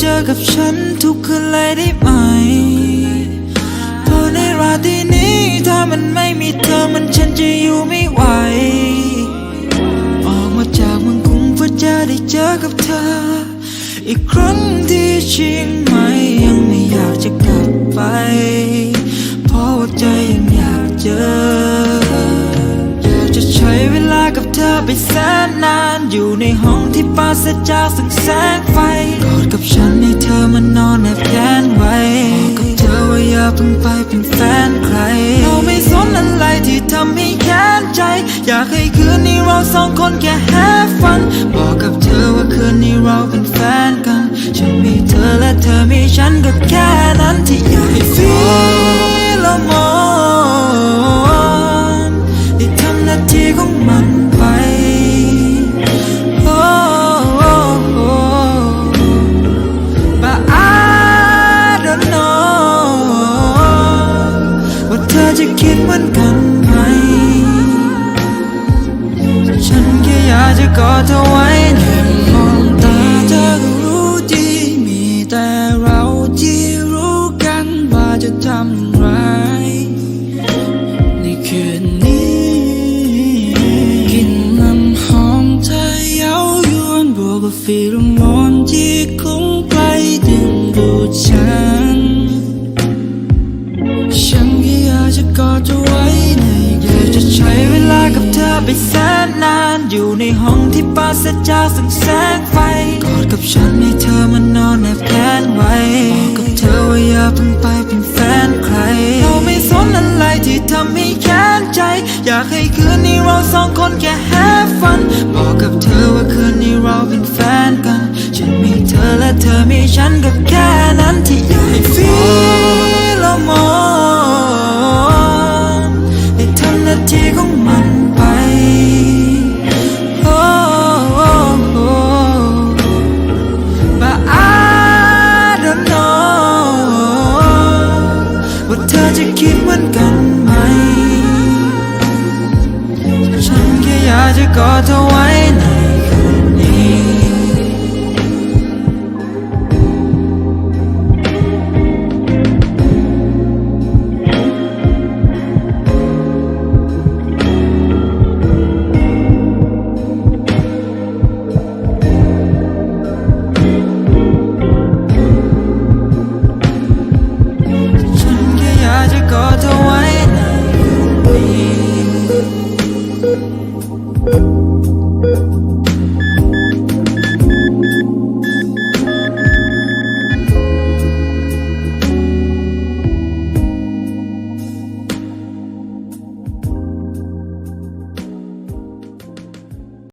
เจอกับฉันทุกคืนเลยได้ไหมเพราะในราตรีนี้ถ้ามันไม่มีเธอมันฉันจะอยู่ไม่ไหว ออกมาจากเมืองกรุงเพื่อจะได้เจอกับเธอ อีกครั้งที่เชียงใหม่ยังไม่อยากจะกลับไป เพราะว่าใจยังอยากเจออยากจะใช้เวลากับเธอไปแสนนาน อยู่ในห้องที่ปราศจากแสงแสงไฟ กับฉันให้เธอมานอนแนบแกนไว้บอกกับเธอว่าอย่าเพิ่งไปเป็นแฟนใคร เราไม่สนอะไรที่ทำให้แค้นใจ อยากให้คืนนี้เราสองคนแค่ have fun บอกกับเธอว่าคืนนี้เราเป็นแฟนกัน ฉันมีเธอและเธอมีฉันก็แค่ จะคิดเหมือนกันไหม ฉันแค่อยากจะกอดเธอไว้ในมองตาเธอก็รู้ดีมีแต่เราที่รู้กันว่าจะทำร้ายในคืนนี้กินน้ำหอมเธอเย้ายวนบวกกับฟีโรโม ไปแสนนานอยู่ในห้องที่ปราศจากแสงแสงไฟกอดกับฉันให้เธอมานอนแนบแขนไว้บอกกับเธอว่าอย่าเพิ่งไปเป็นแฟนใคร เราไม่สนอะไรที่ทำให้แค้นใจ อยากให้คืนนี้เราสองคนแค่ have fun บอกกับเธอว่าคืนนี้เราเป็นแฟนกัน ฉันมีเธอและเธอมีฉันก็แจะกอดเธอไว้ใน